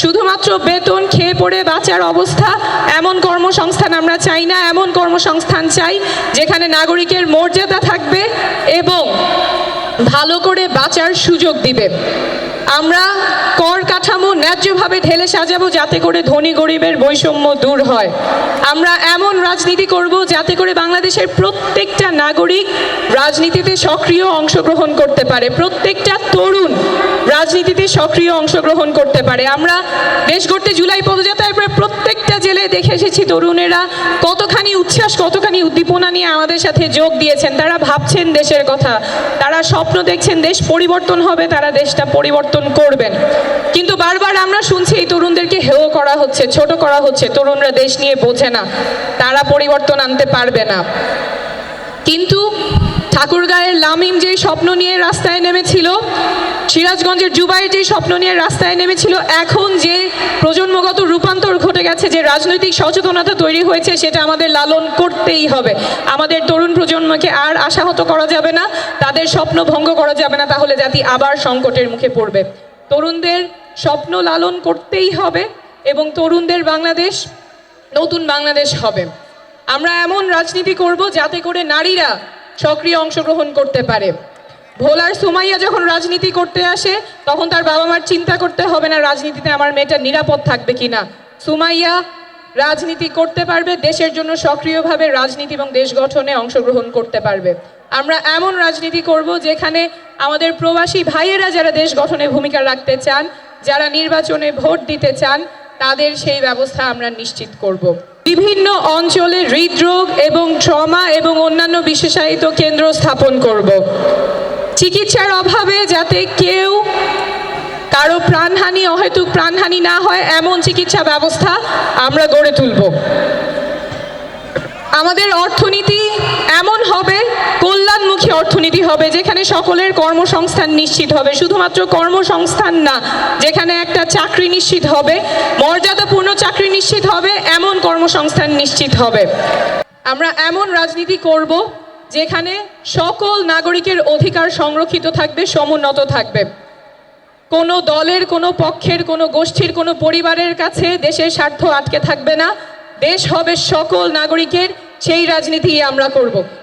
শুধুমাত্র বেতন খেয়ে পড়ে বাঁচার অবস্থা, এমন কর্মসংস্থান আমরা চাই না, এমন কর্মসংস্থান চাই যেখানে নাগরিকের মর্যাদা থাকবে এবং ভালো করে বাঁচার সুযোগ দিবে। আমরা কর কাঠামো ন্যায্যভাবে ঢেলে সাজাবো যাতে করে ধনী গরিবের বৈষম্য দূর হয়। আমরা এমন রাজনীতি করব যাতে করে বাংলাদেশের প্রত্যেকটা নাগরিক রাজনীতিতে সক্রিয় অংশগ্রহণ করতে পারে। প্রত্যেকটা তরুণ রাজনীতিতে সক্রিয় অংশগ্রহণ করতে পারে। আমরা দেশ গড়তে জুলাই পদযাত্রায় প্রায় প্রত্যেকটা জেলায় দেখে এসেছি তরুণেরা কতখানি উচ্ছ্বাস, কতখানি উদ্দীপনা নিয়ে আমাদের সাথে যোগ দিয়েছেন। তারা ভাবছেন দেশের কথা। তারা স্বপ্ন দেখছেন দেশ পরিবর্তন হবে, তারা দেশটা পরিবর্তন করবেন। কিন্তু বারবার আমরা শুনছি এই তরুণদেরকে হেও করা হচ্ছে, ছোট করা হচ্ছে, তরুণরা দেশ নিয়ে বোঝে না, তারা পরিবর্তন আনতে পারবে না। কিন্তু ঠাকুরগাঁয়ের লামিম যেই স্বপ্ন নিয়ে রাস্তায় নেমেছিল, সিরাজগঞ্জের জুবাইয়ের যে স্বপ্ন নিয়ে রাস্তায় নেমেছিল, এখন যে প্রজন্মগত রূপান্তর ঘটে গেছে, যে রাজনৈতিক সচেতনতা তৈরি হয়েছে, সেটা আমাদের লালন করতেই হবে। আমাদের তরুণ প্রজন্মকে আর আশাহত করা যাবে না, তাদের স্বপ্ন ভঙ্গ করা যাবে না, তাহলে জাতি আবার সংকটের মুখে পড়বে। তরুণদের স্বপ্ন লালন করতেই হবে এবং তরুণদের বাংলাদেশ, নতুন বাংলাদেশ হবে। আমরা এমন রাজনীতি করব যাতে করে নারীরা সক্রিয় অংশগ্রহণ করতে পারে। ভোলার সুমাইয়া যখন রাজনীতি করতে আসে, তখন তার বাবা মার চিন্তা করতে হবে না, রাজনীতিতে আমার মেয়েটা নিরাপদ থাকবে কিনা। সুমাইয়া রাজনীতি করতে পারবে, দেশের জন্য সক্রিয়ভাবে রাজনীতি এবং দেশ গঠনে অংশগ্রহণ করতে পারবে। আমরা এমন রাজনীতি করব যেখানে আমাদের প্রবাসী ভাইয়েরা যারা দেশ গঠনে ভূমিকা রাখতে চান, যারা নির্বাচনে ভোট দিতে চান, তাদের সেই ব্যবস্থা আমরা নিশ্চিত করব। বিভিন্ন অঞ্চলে হৃদরোগ এবং ট্রমা এবং অন্যান্য বিশেষায়িত কেন্দ্র স্থাপন করব। চিকিৎসার অভাবে যাতে কেউ কারও প্রাণহানি, অহেতুক প্রাণহানি না হয়, এমন চিকিৎসা ব্যবস্থা আমরা গড়ে তুলব। আমাদের অর্থনীতি এমন হবে অর্থনীতি হবে, যেখানে সকলের কর্মসংস্থান নিশ্চিত হবে। শুধুমাত্র কর্মসংস্থান না, যেখানে একটা চাকরি নিশ্চিত হবে, মর্যাদাপূর্ণ চাকরি নিশ্চিত হবে, এমন কর্মসংস্থান নিশ্চিত হবে। আমরা এমন রাজনীতি করব যেখানে সকল নাগরিকের অধিকার সংরক্ষিত থাকবে, সমুন্নত থাকবে। কোনো দলের, কোনো পক্ষের, কোনো গোষ্ঠীর, কোনো পরিবারের কাছে দেশের স্বার্থ আটকে থাকবে না। দেশ হবে সকল নাগরিকের, সেই রাজনীতি আমরা করব।